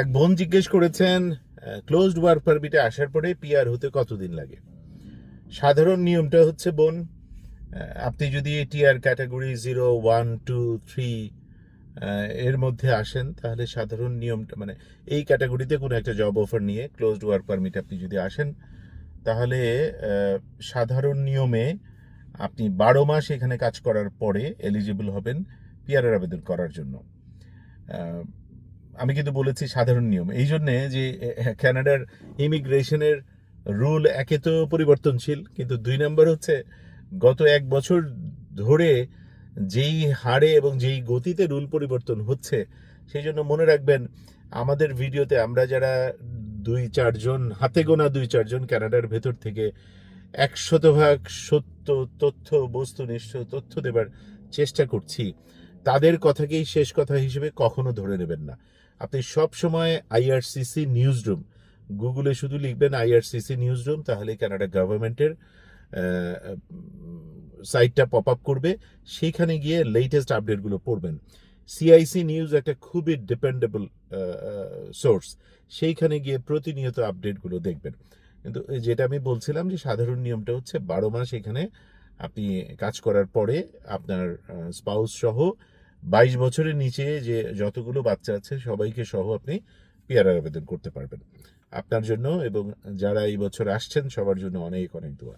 এক বোন জিজ্ঞেস করেছেন ক্লোজড ওয়ার্ক পারমিটে আসার পরে পিআর হতে কতদিন লাগে? সাধারণ নিয়মটা হচ্ছে, বোন আপনি যদি TR category zero one two three এর মধ্যে আসেন, তাহলে সাধারণ নিয়মটা মানে এই ক্যাটাগরিতে কোনো একটা জব অফার নিয়ে ক্লোজড ওয়ার্ক পারমিট আপনি যদি আসেন, তাহলে সাধারণ নিয়মে আপনি বারো মাস এখানে কাজ করার পরে এলিজিবল হবেন পিআরের আবেদন করার জন্য। আমি কিন্তু বলেছি সাধারণ নিয়ম। এই জন্যে যে আহ, কানাডার ইমিগ্রেশনের রুল একে তো পরিবর্তনশীল কিন্তু দুই নম্বর হচ্ছে গত এক বছর ধরে যেই হারে এবং যেই গতিতে রুল পরিবর্তন হচ্ছে সেই জন্য মনে রাখবেন আমাদের ভিডিওতে আমরা যারা দুই চারজন হাতে গোনা দুই চারজন কানাডার ভেতর থেকে একশত ভাগ সত্য তথ্য বস্তুনিষ্ঠ তথ্য দেবার চেষ্টা করছি তাদের কথাকেই শেষ কথা হিসেবে কখনো ধরে নেবেন না। আপনি সব সময় আইআরসিসি নিউজ রুম গুগলে শুধু লিখবেন আইআরসিসি নিউজ রুম তাহলে কানাডা গভর্নমেন্টের সাইটটা পপ আপ করবে। সেইখানে গিয়ে লেটেস্ট আপডেটগুলো পড়বেন। সিআইসি নিউজ একটা খুবই ডিপেন্ডেবল সোর্স সেইখানে গিয়ে প্রতিনিয়ত আপডেটগুলো দেখবেন। কিন্তু যেটা আমি বলছিলাম যে সাধারণ নিয়মটা হচ্ছে বারো মাস এখানে আপনি কাজ করার পরে আপনার স্পাউস সহ বাইশ বছরের নিচে যে যতগুলো বাচ্চা আছে, সবাইকে সহ আপনি পেয়ারার আবেদন করতে পারবেন। আপনার জন্য এবং যারা এই বছর আসছেন, সবার জন্য অনেক অনেক দোয়া।